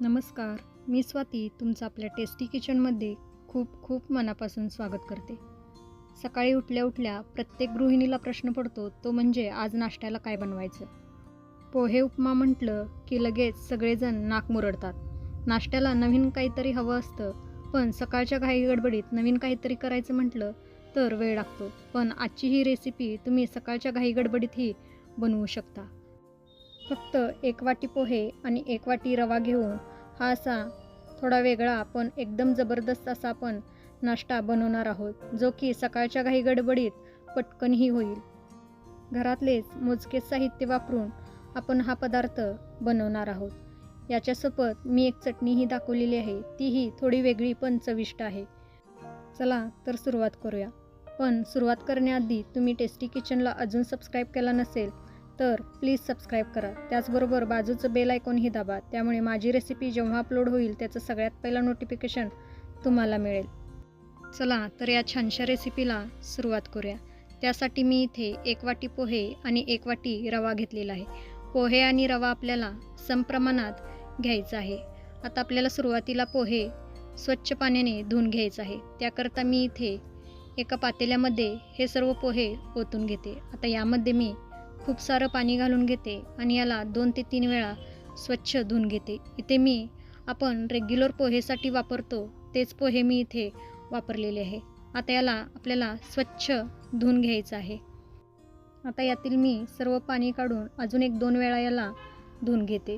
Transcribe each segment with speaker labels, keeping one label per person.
Speaker 1: नमस्कार मी स्वाती तुमचं आपल्या टेस्टी किचनमध्ये खूप खूप मनापासून स्वागत करते. सकाळी उठल्या उठल्या प्रत्येक गृहिणीला प्रश्न पडतो तो म्हणजे आज नाश्त्याला काय बनवायचं? पोहे उपमा म्हटलं की लगेच सगळेजण नाक मुरडतात. नाश्त्याला नवीन काहीतरी हवं असतं पण सकाळच्या घाई गडबडीत नवीन काहीतरी करायचं म्हटलं तर वेळ लागतो. पण आजची ही रेसिपी तुम्ही सकाळच्या घाई गडबडीतही बनवू शकता. फक्त एक वाटी पोहे आणि एक वाटी रवा घेऊन हा असा थोडा वेगळा पण एकदम जबरदस्त असा आपण नाश्ता बनवणार आहोत जो की सकाळच्या घाई गडबडीत पटकनही होईल. घरातलेच मोजकेच साहित्य वापरून आपण हा पदार्थ बनवणार आहोत. याच्यासोबत मी एक चटणीही दाखवलेली आहे तीही थोडी वेगळी पण चविष्ट आहे. चला तर सुरुवात करूया. पण सुरुवात करण्याआधी तुम्ही टेस्टी किचनला अजून सबस्क्राईब केला नसेल तर प्लीज सबस्क्राईब करा. त्याचबरोबर बाजूचं बेल आयकॉनही दाबा. त्यामुळे माझी रेसिपी जेव्हा अपलोड होईल त्याचं सगळ्यात पहिलं नोटिफिकेशन तुम्हाला मिळेल. चला तर या छानशा रेसिपीला सुरुवात करूया. त्यासाठी मी इथे एक वाटी पोहे आणि एक वाटी रवा घेतलेला आहे. पोहे आणि रवा आपल्याला समप्रमाणात घ्यायचा आहे. आता आपल्याला सुरुवातीला पोहे स्वच्छ पाण्याने धुवून घ्यायचं आहे. त्याकरता मी इथे एका पातेल्यामध्ये हे सर्व पोहे ओतून घेते. आता यामध्ये मी खूप सारं पाणी घालून घेते आणि याला दोन ते तीन वेळा स्वच्छ धुवून घेते. इथे मी आपण रेग्युलर पोहेसाठी वापरतो तेच पोहे मी इथे वापरलेले आहे. आता याला आपल्याला स्वच्छ धुवून घ्यायचं आहे. आता यातील मी सर्व पाणी काढून अजून एक दोन वेळा याला धुवून घेते.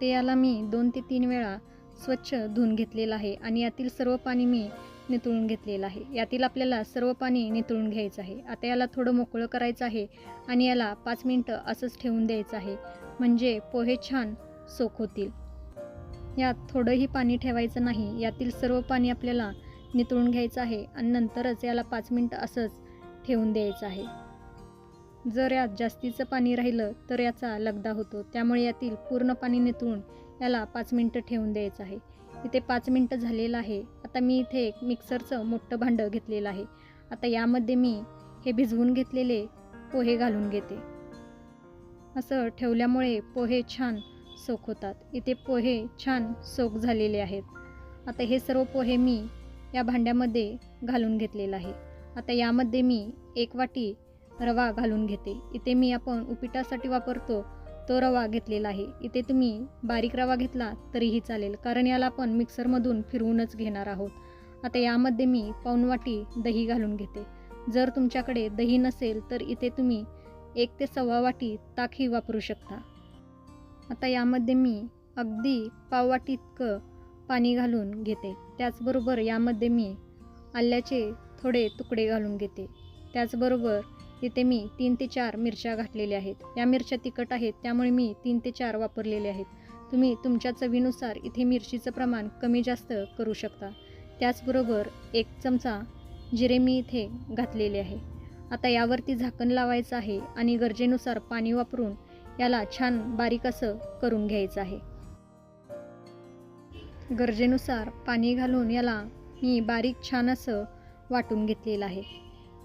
Speaker 1: ते याला मी दोन ते तीन वेळा स्वच्छ धुवून घेतलेलं आहे आणि यातील सर्व पाणी मी नितळून घेतलेलं आहे. यातील आपल्याला सर्व पाणी नितळून घ्यायचं आहे. आता याला थोडं मोकळं करायचं आहे आणि याला पाच मिनटं असंच ठेवून द्यायचं आहे. म्हणजे पोहे छान सोख होतील. यात थोडंही पाणी ठेवायचं नाही. यातील सर्व पाणी आपल्याला नितळून घ्यायचं आहे आणि नंतरच याला पाच मिनटं असंच ठेवून द्यायचं आहे. जर यात जास्तीचं पाणी राहिलं तर याचा लगदा होतो. त्यामुळे यातील पूर्ण पाणी नितळून याला पाच मिनटं ठेवून द्यायचं आहे. इथे पाच मिनटं झालेलं आहे. आता मी इथे एक मिक्सरचं मोठं भांडं घेतलेलं आहे. आता यामध्ये मी हे भिजवून घेतलेले पोहे घालून घेते. असं ठेवल्यामुळे पोहे छान सोक होतात. इथे पोहे छान सोक झालेले आहेत. आता हे सर्व पोहे मी या भांड्यामध्ये घालून घेतलेलं आहे. आता यामध्ये मी एक वाटी रवा घालून घेते. इथे मी आपण उपिटासाठी वापरतो तो रवा घेतलेला आहे. इथे तुम्ही बारीक रवा घेतला तरीही चालेल कारण याला आपण मिक्सरमधून फिरवूनच घेणार आहोत. आता यामध्ये मी पाऊन वाटी दही घालून घेते. जर तुमच्याकडे दही नसेल तर इथे तुम्ही एक ते सव्वा वाटी ताकही वापरू शकता. आता यामध्ये मी अगदी पाववाटी इतकं पाणी घालून घेते. त्याचबरोबर यामध्ये मी आल्याचे थोडे तुकडे घालून घेते. त्याचबरोबर इथे मी तीन ते चार मिरच्या घातलेल्या आहेत. या मिरच्या तिखट आहेत त्यामुळे मी तीन ते चार वापरलेले आहेत. तुम्ही तुमच्या चवीनुसार इथे मिरचीचं प्रमाण कमी जास्त करू शकता. त्याचबरोबर एक चमचा जिरे मी इथे घातलेले आहे. आता यावरती झाकण लावायचं आहे आणि गरजेनुसार पाणी वापरून याला छान बारीक असं करून घ्यायचं आहे. गरजेनुसार पाणी घालून याला मी बारीक छान असं वाटून घेतलेलं आहे.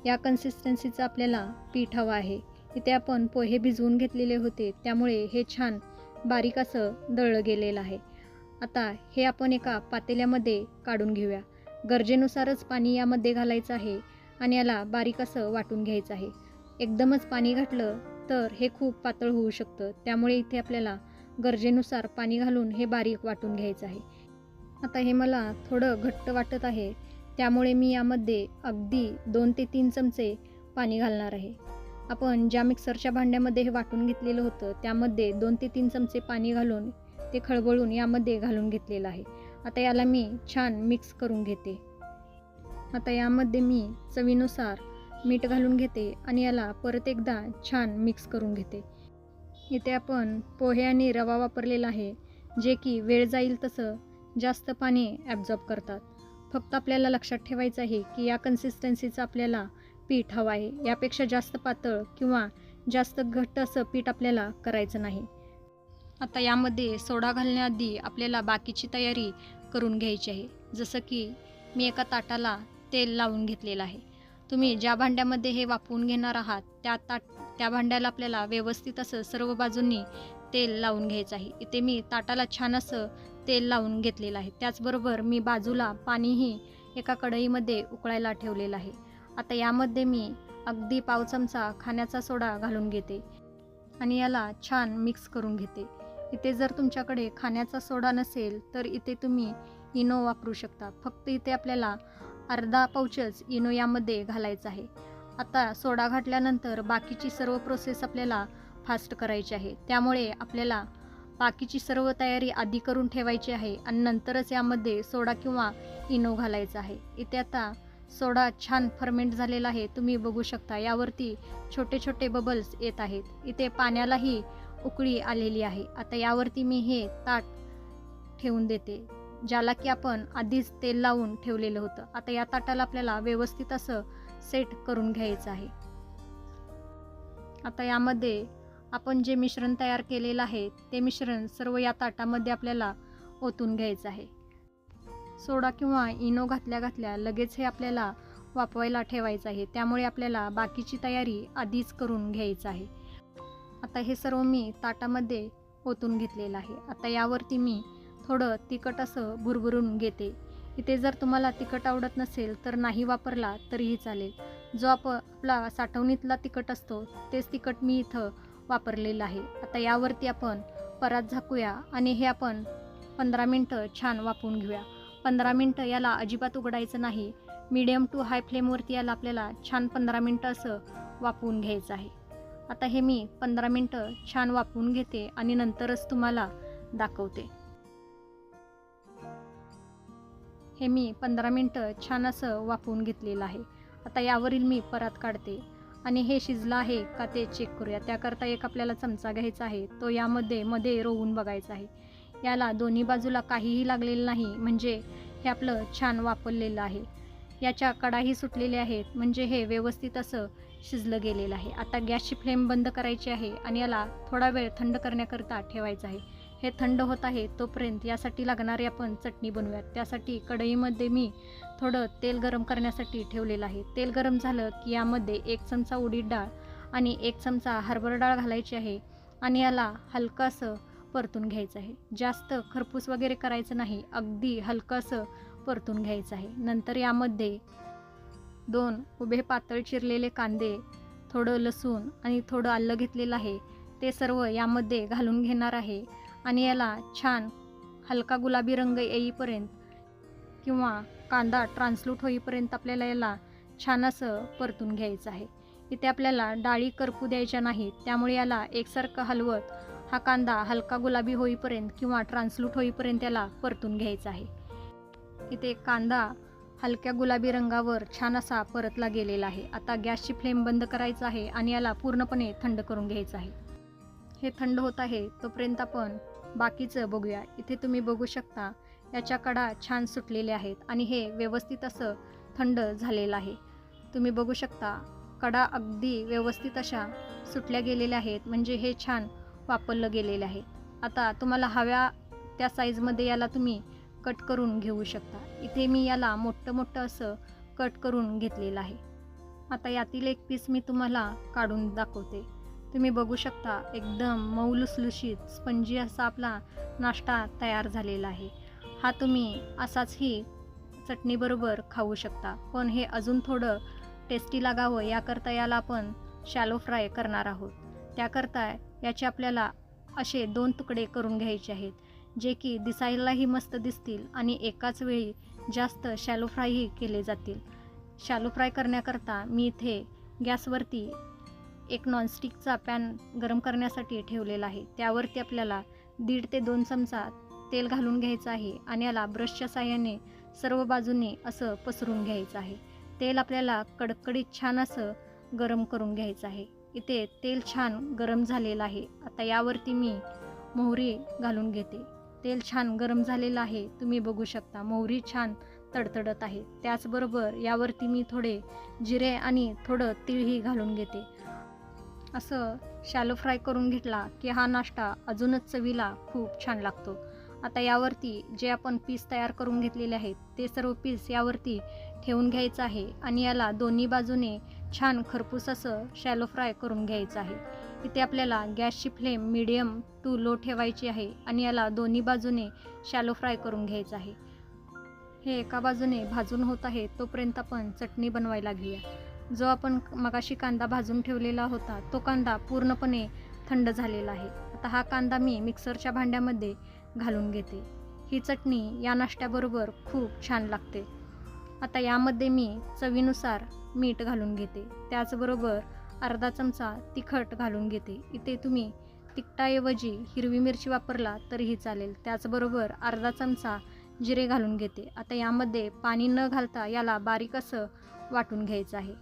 Speaker 1: या कन्सिस्टन्सीचं आपल्याला पीठ हवं आहे. इथे आपण पोहे भिजवून घेतलेले होते. त्यामुळे हे छान बारीक असं दळलं गेलेलं आहे. आता हे आपण एका पातेल्यामध्ये काढून घेऊया. गरजेनुसारच पाणी यामध्ये घालायचं आहे आणि याला बारीक असं वाटून घ्यायचं आहे. एकदमच पाणी घातलं तर हे खूप पातळ होऊ शकतं. त्यामुळे इथे आपल्याला गरजेनुसार पाणी घालून हे बारीक वाटून घ्यायचं आहे. आता हे मला थोडं घट्ट वाटत आहे. त्यामुळे मी यामध्ये अगदी दोन ते तीन चमचे पाणी घालणार आहे. आपण ज्या मिक्सरच्या भांड्यामध्ये हे वाटून घेतलेलं होतं त्यामध्ये दोन ते तीन चमचे पाणी घालून ते खळबळून यामध्ये घालून घेतलेलं आहे. आता याला मी छान मिक्स करून घेते. आता यामध्ये मी चवीनुसार मीठ घालून घेते आणि याला परत एकदा छान मिक्स करून घेते. इथे आपण पोहे आणि रवा वापरलेला आहे जे की वेळ जाईल तसं जास्त पाणी ॲब्झॉर्ब करतात. फक्त आपल्याला लक्षात ठेवायचं आहे की या कन्सिस्टन्सीचं आपल्याला पीठ हवं आहे. यापेक्षा जास्त पातळ किंवा जास्त घट्ट असं पीठ आपल्याला करायचं नाही. आता यामध्ये सोडा घालण्याआधी आपल्याला बाकीची तयारी करून घ्यायची आहे. जसं की मी एका ताटाला तेल लावून घेतलेलं आहे. तुम्ही ज्या भांड्यामध्ये हे वापरून घेणार आहात त्या ताट त्या भांड्याला आपल्याला व्यवस्थित असं सर्व बाजूंनी तेल लावून घ्यायचं आहे. इथे मी ताटाला छान असं तेल लावून घेतलेलं आहे. त्याचबरोबर मी बाजूला पाणीही एका कढईमध्ये उकळायला ठेवलेलं आहे. आता यामध्ये मी अगदी पाव चमचा खाण्याचा सोडा घालून घेते आणि याला छान मिक्स करून घेते. इथे जर तुमच्याकडे खाण्याचा सोडा नसेल तर इथे तुम्ही इनो वापरू शकता. फक्त इथे आपल्याला अर्धा पाऊचच इनो यामध्ये घालायचं आहे. आता सोडा घातल्यानंतर बाकीची सर्व प्रोसेस आपल्याला फास्ट करायचे आहे. त्यामुळे आपल्याला बाकीची सर्व तयारी आधी करून ठेवायची आहे आणि नंतरच यामध्ये सोडा किंवा इनो घालायचा आहे. इथे आता सोडा छान फर्मेंट झालेला आहे. तुम्ही बघू शकता यावरती छोटे छोटे बबल्स येत आहेत. इथे पाण्यालाही उकळी आलेली आहे. आता यावरती मी हे ताट ठेवून देते ज्याला की आपण आधीच तेल लावून ठेवलेलं होतं. आता या ताटाला आपल्याला व्यवस्थित असं सेट करून घ्यायचं आहे. आता यामध्ये आपण जे मिश्रण तयार केलेलं आहे ते मिश्रण सर्व या ताटामध्ये आपल्याला ओतून घ्यायचं आहे. सोडा किंवा इनो घातल्या घातल्या लगेच हे आपल्याला वापवायला ठेवायचं आहे. त्यामुळे आपल्याला बाकीची तयारी आधीच करून घ्यायचं आहे. आता हे सर्व मी ताटामध्ये ओतून घेतलेलं आहे. आता यावरती मी थोडं तिखट असं भुरभुरून घेते. इथे जर तुम्हाला तिखट आवडत नसेल तर नाही वापरला तरीही चालेल. जो आप आपला साठवणीतला तिखट असतो तेच तिखट मी इथं वापरलेलं आहे. आता यावरती आपण परात झाकूया आणि हे आपण पंधरा मिनटं छान वापरून घेऊया. पंधरा मिनटं याला अजिबात उघडायचं नाही. मीडियम टू हाय फ्लेमवरती याला आपल्याला छान पंधरा मिनटं असं वापरून घ्यायचं आहे. आता हे मी पंधरा मिनटं छान वापरून घेते आणि नंतरच तुम्हाला दाखवते. हे मी पंधरा मिनटं छान असं वापरून घेतलेलं आहे. आता यावरील मी परत काढते. आणि हे शिजलं आहे का ते चेक करूया. त्याकरता एक आपल्याला चमचा घ्यायचा आहे. तो यामध्ये मध्ये रोवून बघायचा आहे. याला दोन्ही बाजूला काहीही लागलेलं नाही म्हणजे हे आपलं छान वापरलेलं आहे. याच्या कडाही सुटलेल्या आहेत म्हणजे हे व्यवस्थित असं शिजलं गेलेलं आहे. आता गॅसची फ्लेम बंद करायची आहे आणि याला थोडा वेळ थंड करण्याकरता ठेवायचं आहे. हे थंड होत आहे तोपर्यंत यासाठी लागणारी आपण चटणी बनवूयात. त्यासाठी कढईमध्ये मी थोडं तेल गरम करण्यासाठी ठेवलेलं आहे. तेल गरम झालं की यामध्ये एक चमचा उडीद डाळ आणि एक चमचा हरभरा डाळ घालायची आहे आणि याला हलकंसं परतून घ्यायचं आहे. जास्त खरपूस वगैरे करायचं नाही अगदी हलकंसं परतून घ्यायचं आहे. नंतर यामध्ये दोन उभे पातळ चिरलेले कांदे थोडं लसूण आणि थोडं आलं घेतलेलं आहे. ते सर्व यामध्ये घालून घेणार आहे. आणि याला छान हलका गुलाबी रंग येईपर्यंत किंवा कांदा ट्रान्सलूट होईपर्यंत आपल्याला याला छान असं परतून घ्यायचं आहे. इथे आपल्याला डाळी करपू द्यायच्या नाहीत. त्यामुळे याला एकसारखं हलवत हा कांदा हलका गुलाबी होईपर्यंत किंवा ट्रान्सलूट होईपर्यंत याला परतून घ्यायचा आहे. इथे कांदा हलक्या गुलाबी रंगावर छान असा परतला गेलेला आहे. आता गॅसची फ्लेम बंद करायचा आहे आणि याला पूर्णपणे थंड करून घ्यायचं आहे. हे थंड होत आहे तोपर्यंत आपण बाकीचं बघूया. इथे तुम्ही बघू शकता याच्या कडा छान सुटलेल्या आहेत आणि हे व्यवस्थित असं थंड झालेलं आहे. तुम्ही बघू शकता कडा अगदी व्यवस्थित अशा सुटल्या गेलेल्या आहेत म्हणजे हे छान वापरलं गेलेलं आहे. आता तुम्हाला हव्या त्या साईजमध्ये याला तुम्ही कट करून घेऊ शकता. इथे मी याला मोठं मोठं असं कट करून घेतलेलं आहे. आता यातील एक पीस मी तुम्हाला काढून दाखवते. तुम्ही बघू शकता एकदम मऊ लुसलुशीत स्पंजी असा आपला नाश्ता तयार झालेला आहे. हा तुम्ही असाच ही चटणीबरोबर खाऊ शकता. पण हे अजून थोडं टेस्टी लागावं याकरता याला आपण शॅलो फ्राय करणार आहोत. त्याकरता याचे आपल्याला असे दोन तुकडे करून घ्यायचे आहेत जे की दिसायलाही मस्त दिसतील आणि एकाच वेळी जास्त शॅलो फ्रायही केले जातील. शॅलो फ्राय करण्याकरता मी इथे गॅसवरती एक नॉनस्टिकचा पॅन गरम करण्यासाठी ठेवलेला आहे. त्यावरती आपल्याला दीड ते दोन चमचा तेल घालून घ्यायचं आहे आणि याला ब्रशच्या साह्याने सर्व बाजूने असं पसरून घ्यायचं आहे. तेल आपल्याला कडकडीत छान असं गरम करून घ्यायचं आहे. इथे तेल छान गरम झालेलं आहे. आता यावरती मी मोहरी घालून घेते. तेल छान गरम झालेलं आहे. तुम्ही बघू शकता मोहरी छान तडतडत आहे. त्याचबरोबर यावरती मी थोडे जिरे आणि थोडं तिळही घालून घेते. असं शॅलो फ्राय करून घेतला की हा नाश्ता अजूनच चवीला खूप छान लागतो. आता यावरती जे आपण पीस तयार करून घेतलेले आहेत ते सर्व पीस यावरती ठेवून घ्यायचं आहे आणि याला दोन्ही बाजूने छान खरपूस असं शॅलो फ्राय करून घ्यायचं आहे. इथे आपल्याला गॅसची फ्लेम मीडियम टू लो ठेवायची आहे आणि याला दोन्ही बाजूने शॅलो फ्राय करून घ्यायचं आहे. हे एका बाजूने भाजून होत आहे तोपर्यंत आपण चटणी बनवायला घेऊया. जो आपण मगाशी कांदा भाजून ठेवलेला होता तो कांदा पूर्णपणे थंड झालेला आहे. आता हा कांदा मी मिक्सरच्या भांड्यामध्ये घालून घेते. ही चटणी या नाश्त्याबरोबर खूप छान लागते. आता यामध्ये मी चवीनुसार मीठ घालून घेते. त्याचबरोबर अर्धा चमचा तिखट घालून घेते. इथे तुम्ही तिखटाऐवजी हिरवी मिरची वापरला तरीही चालेल. त्याचबरोबर अर्धा चमचा जिरे घालून घेते. आता यामध्ये पाणी न घालता याला बारीक असं वाटून घ्यायचं आहे.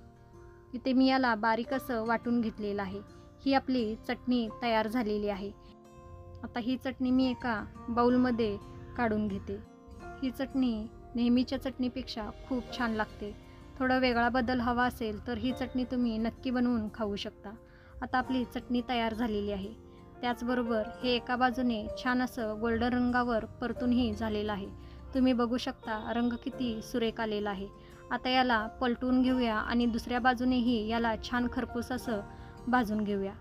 Speaker 1: इथे मी याला बारीक असं वाटून घेतलेलं आहे. ही आपली चटणी तयार झालेली आहे. आता ही चटणी मी एका बाऊलमध्ये काढून घेते. ही चटणी नेहमीच्या चटणीपेक्षा खूप छान लागते. थोडा वेगळा बदल हवा असेल तर ही चटणी तुम्ही नक्की बनवून खाऊ शकता. आता आपली चटणी तयार झालेली आहे. त्याचबरोबर हे एका बाजूने छान असं गोल्डन रंगावर परतूनही झालेलं आहे. तुम्ही बघू शकता रंग किती सुरेख आलेला आहे. आता याला पलटून घेऊया आणि दुसऱ्या बाजूनेही याला छान खरपूस असं भाजून घेऊया.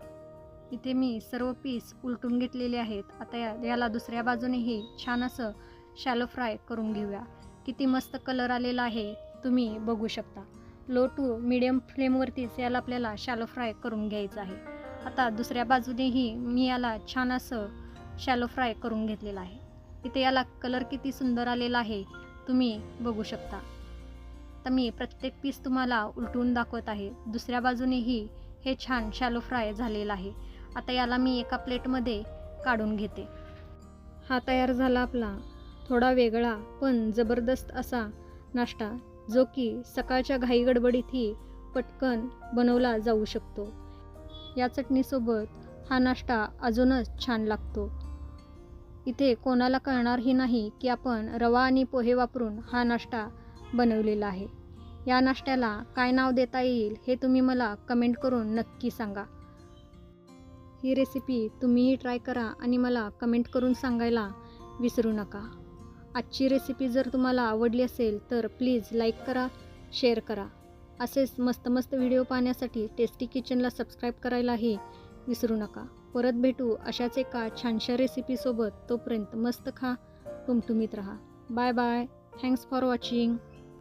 Speaker 1: इथे मी सर्व पीस उलटून घेतलेले आहेत. आता या याला दुसऱ्या बाजूनेही छान असं शॅलो फ्राय करून घेऊया. किती मस्त कलर आलेला आहे तुम्ही बघू शकता. लो टू मिडियम फ्लेमवरतीच याला आपल्याला शॅलो फ्राय करून घ्यायचं आहे. आता दुसऱ्या बाजूनेही मी याला छान असं शॅलो फ्राय करून घेतलेलं आहे. इथे याला कलर किती सुंदर आलेला आहे तुम्ही बघू शकता. तर मी प्रत्येक पीस तुम्हाला उलटून दाखवत आहे. दुसऱ्या बाजूनेही हे छान शॅलो फ्राय झालेलं आहे. आता याला मी एका प्लेटमध्ये काढून घेते. हा तयार झाला आपला थोडा वेगळा पण जबरदस्त असा नाश्ता जो की सकाळच्या घाई गडबडीतही पटकन बनवला जाऊ शकतो. या चटणीसोबत हा नाश्ता अजूनच छान लागतो. इथे कोणाला कळणारही नाही की आपण रवा आणि पोहे वापरून हा नाश्ता बनवलेला आहे. या नाश्त्याला काय नाव देता येईल हे तुम्ही मला कमेंट करून नक्की सांगा. ही रेसिपी तुम्हीही ट्राय करा आणि मला कमेंट करून सांगायला विसरू नका. आजची रेसिपी जर तुम्हाला आवडली असेल तर प्लीज लाईक करा शेअर करा. असेच मस्त मस्त व्हिडिओ पाहण्यासाठी टेस्टी किचनला सबस्क्राईब करायलाही विसरू नका. परत भेटू अशाच एका छानशा रेसिपीसोबत तोपर्यंत मस्त खा टुमटुमीत राहा. Bye bye thanks for watching